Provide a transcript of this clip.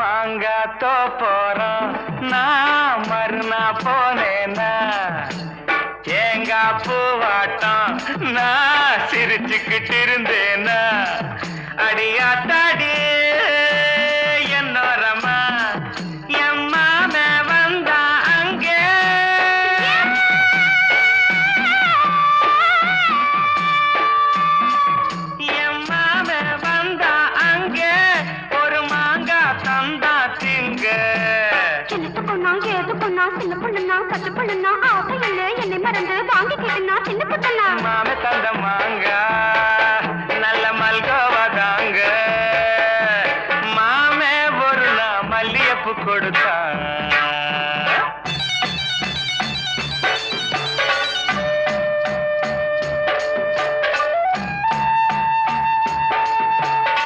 மாங்காத்தோ போறோம். நான் மறுநா போனேனா? தேங்கா பூவாட்டம் நான் சிரிச்சுக்கிட்டு இருந்தேனா? அடியாத்தாடி வந்தா திங்க சின்ன பொண்ணா ஏது பொண்ணா சின்ன பொண்ணுனா பத்து பொண்ணுனா ஆசை என்ன என்னை மறந்து வாங்கி கேட்டுனா சின்ன பொண்ணா மாம தந்த மாங்க நல்ல மல்கோவா தாங்க. மாமே ஒரு மல்லியப்பு கொடுத்தான்